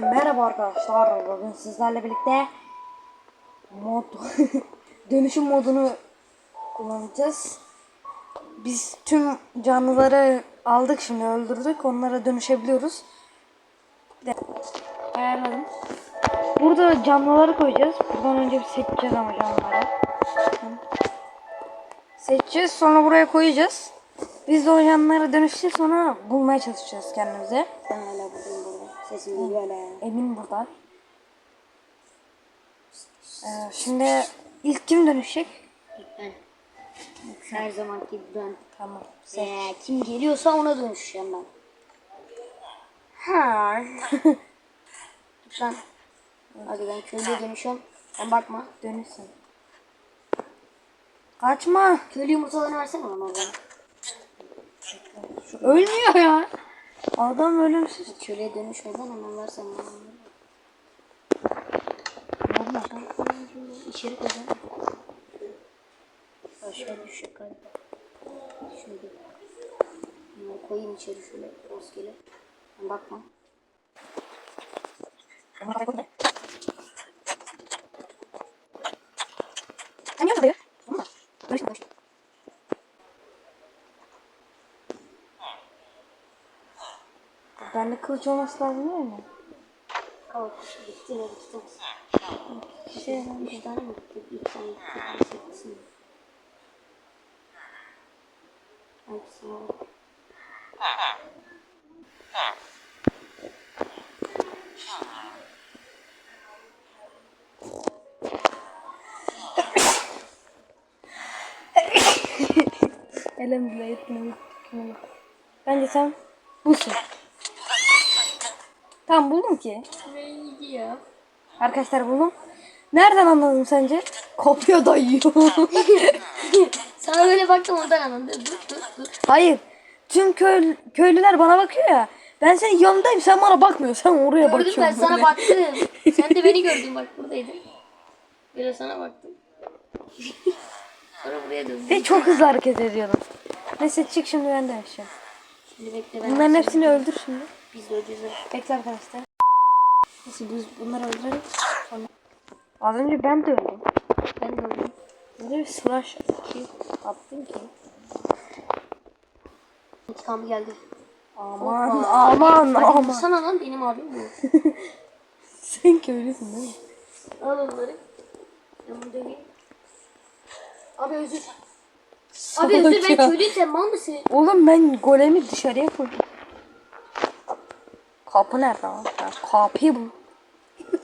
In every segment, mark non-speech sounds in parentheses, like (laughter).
merhaba arkadaşlar. Bugün sizlerle birlikte mod (laughs) dönüşüm modunu kullanacağız. Biz tüm canlıları aldık şimdi öldürdük. Onlara dönüşebiliyoruz. Ayarladım. Burada canlıları koyacağız. Buradan önce bir seçeceğiz ama canlıları. Seçeceğiz sonra buraya koyacağız. Biz de o canlılara dönüşeceğiz sonra bulmaya çalışacağız kendimize. Sesim geliyor hala. Emin burada. Ee, şimdi ilk kim dönüşecek? Ben. Her zamanki ben. Tamam. Ee, kim geliyorsa ona dönüşeceğim ben. Ha. (laughs) Sen. Hadi ben köylüye dönüşüyorum. Sen bakma. Dönüşsün. Kaçma. Köylü yumurtalarını versene bana. Ölmüyor ya. Adam ölümsüz. Köylüye dönüşmeden hemen versene bana. Normal. İçeri koyacağım. Aşağı düşecek galiba. Şöyle. Bunları koyayım içeri şöyle rastgele. Bakma. Sen niye orada Dönüşme dönüşme. Bende kılıç olması lazım değil mi? Kalk. Bitti ne bitti. Şey, Üç tane mi gitti? İlk tane gitti. Sekiz mi? Hangisi var? Elhamdülillah ettim. Bence sen busun. Tamam buldum ki. Neydi ya? Arkadaşlar buldum. Nereden anladın sence? Kopuyor dayıyor. (laughs) Sana böyle baktım ondan anladım. Dur dur dur. Hayır. Tüm köy, köylüler bana bakıyor ya. Ben senin yanındayım sen bana bakmıyorsun. Sen oraya Gördüm bakıyorsun. ben sana baktım. (laughs) Sen de beni gördün bak buradaydın. Böyle sana baktım. Sonra buraya döndüm. Ve çok hızlı hareket ediyordum. Neyse çık şimdi ben de yaşayayım. Şimdi bekle ben. Bunların hepsini öldür şimdi. Biz de öleceğiz. Bekle arkadaşlar. Neyse biz bunları öldürelim. Sonra... Az önce ben de öldüm. Ben de öldüm. Önce bir slash attım ki. İntikamı geldi. Aman Hoppa. aman Hadi aman. vursana lan benim abim bu. (laughs) Sen köylüsün değil mi? Al onları. Ben bunu döveyim. Abi özür. Abi özür ben sen mal mısın? Oğlum ben golemi dışarıya koydum. Kapı nerede lan? Kapıyı bul.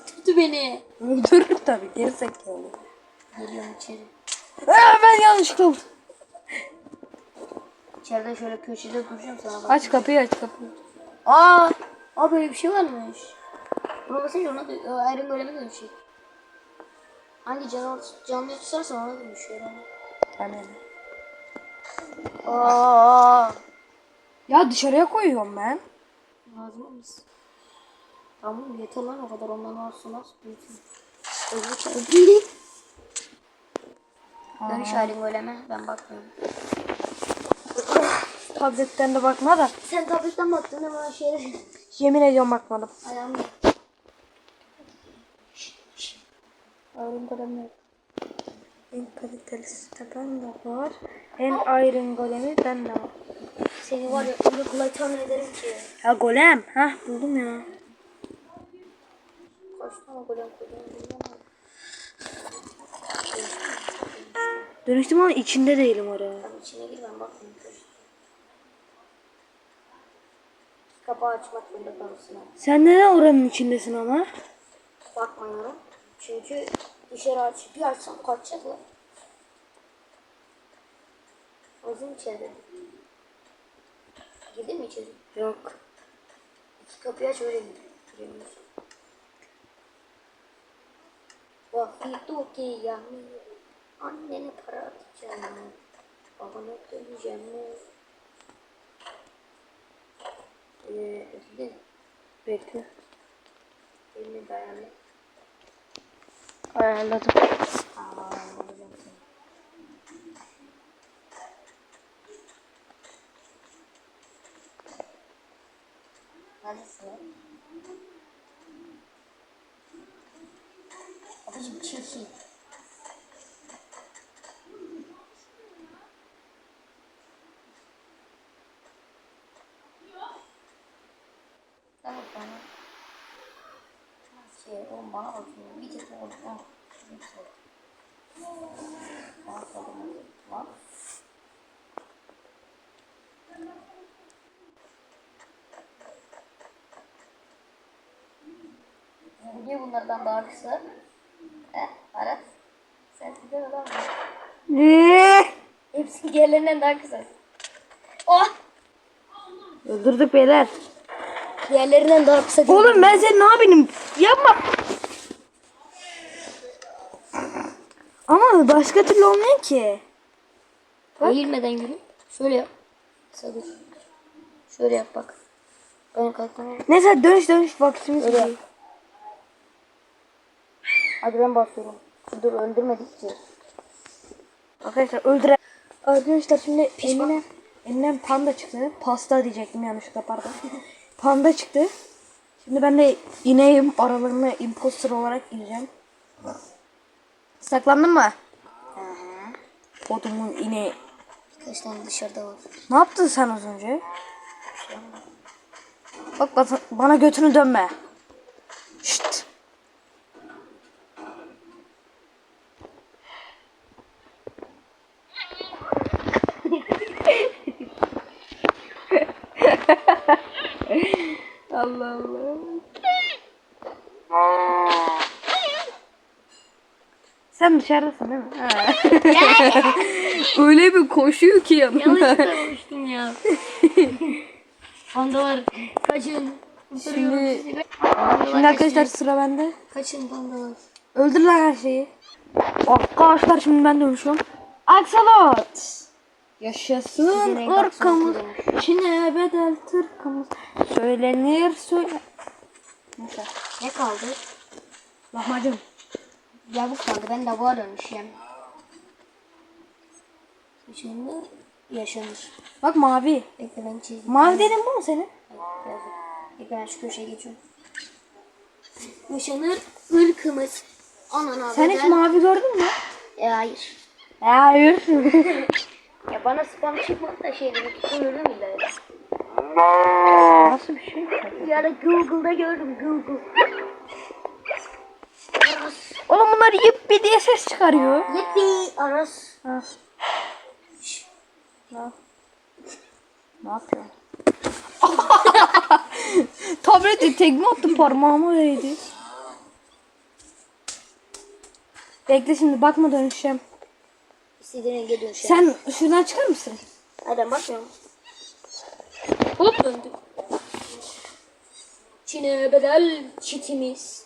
Tuttu beni. Öldürür tabii geri zekalı. Geliyorum içeri. Aa, ben yanlışlıkla vurdum. İçeride şöyle köşede duracağım sana bak. Aç kapıyı aç kapıyı. Aa, aa böyle bir şey varmış. Buna basınca ona dö- o Iron Golem'e dönüşecek. Hangi canavar canlı tutarsa ona dönüşüyor yani. Bana ne? Aa, Ya dışarıya koyuyorum ben. Lazım mısın? Tamam yeter lan o kadar ondan nasıl büyütün. Öbür çarpı. Dönüş Iron Golem'e ben bakmıyorum. Tabletten de bakma da. Sen tabletten baktın ama şey Yemin ediyorum bakmadım. ayağım Iron Golem yok. En kalitelisi de ben de var. En Iron Golem'i ben de var. Seni var ya öyle kolay tahmin ederim ki. Ha golem. Ha buldum ya. Kaç tane golem bilmiyorum. Dönüştüm ama içinde değilim oraya. Ben içine gir ben bakmayayım. Kapağı açmak zorunda kalırsın abi. Sen neden oranın içindesin ama? Bakmıyorum. Çünkü dışarı aç. Bir açsam kaçacak lan. Ağzım içeride. Girdin mi içeri? Yok. İki kapıyı aç öyle gir. Giremiyorsun. Vakit ki yani annene para atacağım. Babana döneceğim. Ee, ödedin. Bekle. Elini dayandı. Ayarladım. Aa, alacağım Neredesiniz? Abicim çirkin. Gel bana. Şey, oğlum bana bakıyor. Bir tek olduk. Bana kaldım. Bana kaldım. Bunlardan daha kısa? He, Aras. Sen güzel adam mı? Ne? Hepsi diğerlerinden daha kısa. Oh! Öldürdük beyler. Diğerlerinden daha kısa değil. Oğlum ben senin ne yapayım? Yapma. Ama başka türlü olmuyor ki. Eğilmeden yürü. Şöyle yap. Dur. Şöyle yap bak. Ben kalkamam. Neyse dönüş dönüş vaktimiz yap. Hadi ben basıyorum. Dur öldürmedik ki. Arkadaşlar öldüre. Arkadaşlar şimdi eline elinden panda çıktı. Pasta diyecektim yanlışlıkla pardon. panda çıktı. Şimdi ben de ineğim aralarına imposter olarak gireceğim. Saklandın mı? Odumun ineği. Kaç tane dışarıda var. Ne yaptın sen az önce? Bak bana götünü dönme. Allah Allah. Sen dışarıdasın değil mi? (laughs) Öyle bir koşuyor ki yanımda. Yanlışlıkla konuştum ya. Pandalar kaçın. Şimdi-. Şimdi arkadaşlar sıra bende. Kaçın pandalar. Öldür lan her şeyi. Arkadaşlar şimdi ben dönüşüyorum. Aksalot. Yaşasın ırkımız. Çin'e bedel tırkımız. Söylenir söyle. Neyse. Ne kaldı? Lahmacun. Ya bu kaldı. Ben de var dönüşeceğim. Yaşanır. Yaşanır. Bak mavi. Bekle ben çizdim. Mavi dedim bu mu senin? Yazık. Bekle ben şu köşeye geçiyorum. Yaşanır ırkımız. Anana Sen hiç bedel- mavi gördün mü? E, hayır. Hayır. (laughs) Ya bana spam çıkmadı da şey demek ki gördüm bile. Nasıl bir şey? Bir ara Google'da gördüm Google. Aras. Oğlum bunlar yippi diye ses çıkarıyor. Yeppi Aras. Ha. Ne? Ne yapıyor? (laughs) Tableti tekme attı parmağıma değdi. Bekle şimdi bakma dönüşeceğim. İstediğin renge dönüşe. Sen şuradan çıkar mısın? Hadi bakmıyorum. Hop döndü. Çin'e bedel çitimiz.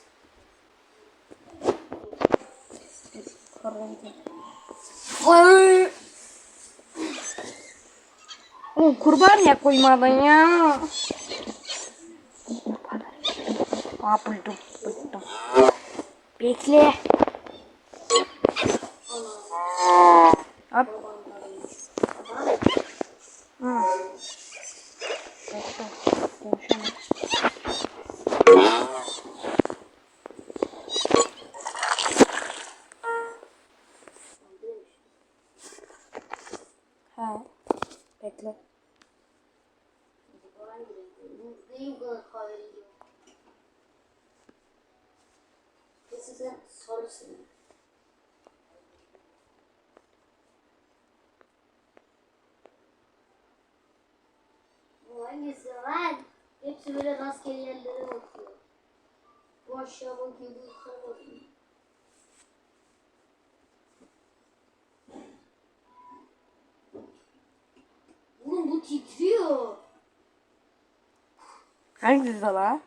Ay. Oğlum kurban ya koymadın ya. Aa buldum buldum. Bekle. Hop. Hı. Bekle. Dönüşemez. Ha. Bekle. Bu hangisi lan? Hepsi böyle rastgele yerlere bakıyor. Bu aşağı bakıyor, bu bakıyor. Oğlum bu titriyor. Hangisi la?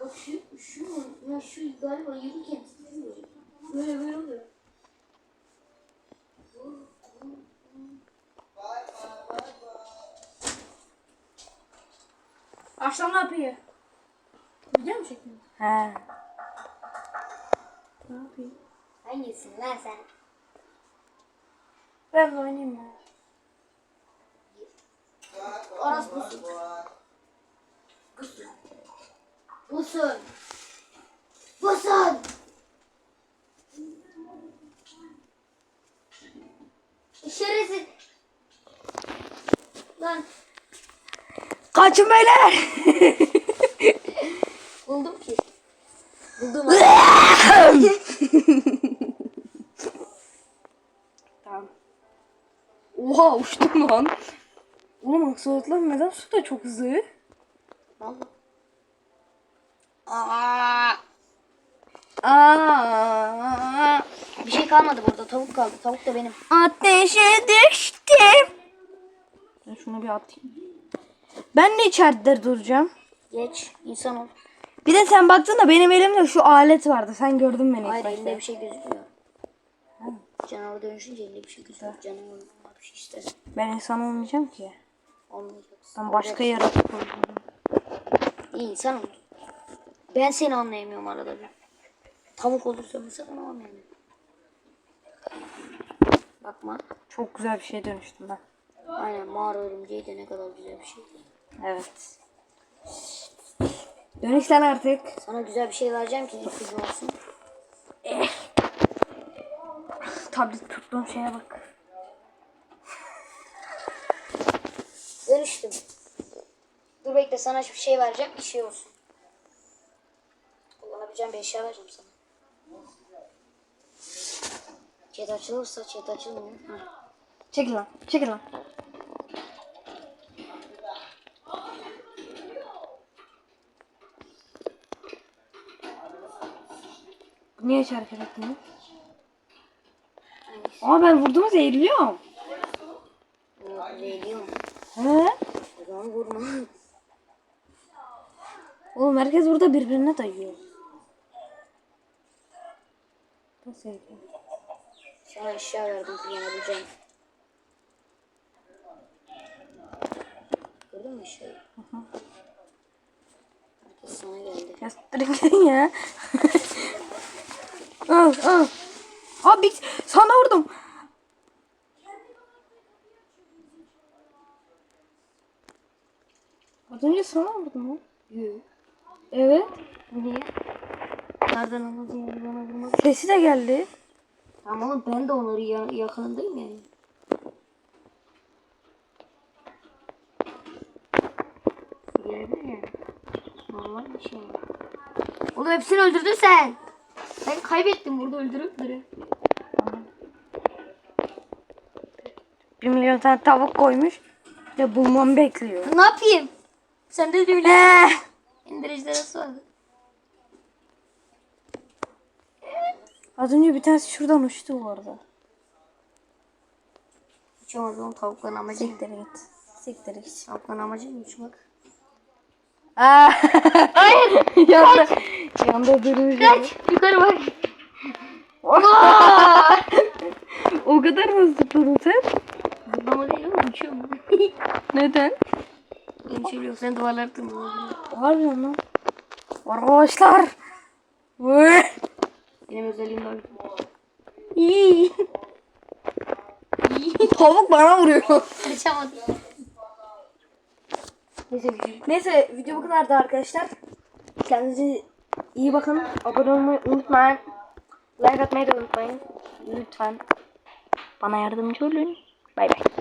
Bak şu, şu? Ya şu galiba yürürken titriyor. Böyle böyle oluyor. Akşam ne yapıyor? Video mu çekiyor? He. Ne yapayım? Hangisin lan sen? Ben de oynayayım ya. Orası busuk. Busuk. Busun. Busun. Lan. Kaçın beyler. (laughs) Buldum ki. Buldum. (laughs) tamam. Oha uçtum lan. Oğlum aksolotlar neden suda çok hızlı? Vallahi. Aa, Bir şey kalmadı burada. Tavuk kaldı. Tavuk da benim. ateşe düştüm. Ben şunu bir atayım. Ben de içeride duracağım. Geç. insan ol. Bir de sen baktın da benim elimde şu alet vardı. Sen gördün beni Hayır elinde bir şey gözükmüyor. Canavar dönüşünce elinde bir şey gözüküyor. Canavar bir şey ister. Ben insan olmayacağım ki. Olmayacaksın. Ben başka olacağım. İyi insan ol. Ben seni anlayamıyorum arada bir. Tavuk olursa mesela onu anlayamıyorum. Bakma. Çok güzel bir şey dönüştüm ben. Aynen mağara örümceği de ne kadar güzel bir şey. Evet. Dönüş lan artık. Sana güzel bir şey vereceğim ki ipucu olsun. Tablet tuttuğum şeye bak. Dönüştüm. Dur bekle sana bir şey vereceğim bir şey olsun. Kullanabileceğim bir eşya vereceğim sana. Chat açılırsa chat açılmıyor. Ha. Çekil lan. Çekil lan. Niye hareket etmiyor? Aa ben vurduğum zehirliyorum. Geliyor. He? Zaman vurma. Oğlum herkes burada birbirine dayıyor. Nasıl yapıyor? Sana eşya verdim kullanabileceğim. Gördün mü eşyayı? Herkes sana geldi. Ya siktirin ya. (laughs) al al. Abi sana vurdum. Az önce sana vurdum lan. Yürü. Evet. Niye? Nereden anladın bana vurmak? Sesi de geldi. Tamam oğlum ben de onları ya- yakınındayım yani. Gelebilir yani. Normal bir şey. Oğlum hepsini öldürdün sen. Ben kaybettim burada öldürüp duruyor. Bir milyon tane tavuk koymuş. Bir de bulmamı bekliyor. Ne yapayım? Sende de öyle. Eh. İndiriciler nasıl vardı? Az önce bir tanesi şuradan uçtu bu arada. Uçamaz oğlum tavukların amacı. Siktir git. Siktir git. Tavukların amacı mı uçmak? Aa. Hayır. (laughs) yanda, yanda durmuş. Kaç yukarı bak. (laughs) O kadar mı zıpladın sen? Zıplama değil oğlum uçuyorum. Neden? Şey yok sen duvarları tırmanıyorsun. Harbiden lan. Arkadaşlar. Benim özelliğim var. İyi. Tavuk bana vuruyor. Kaçamadım. Neyse. Neyse video bu kadardı arkadaşlar. Kendinize iyi bakın. Abone olmayı unutmayın. Like atmayı da unutmayın. Lütfen. Bana yardımcı olun. Bay bay.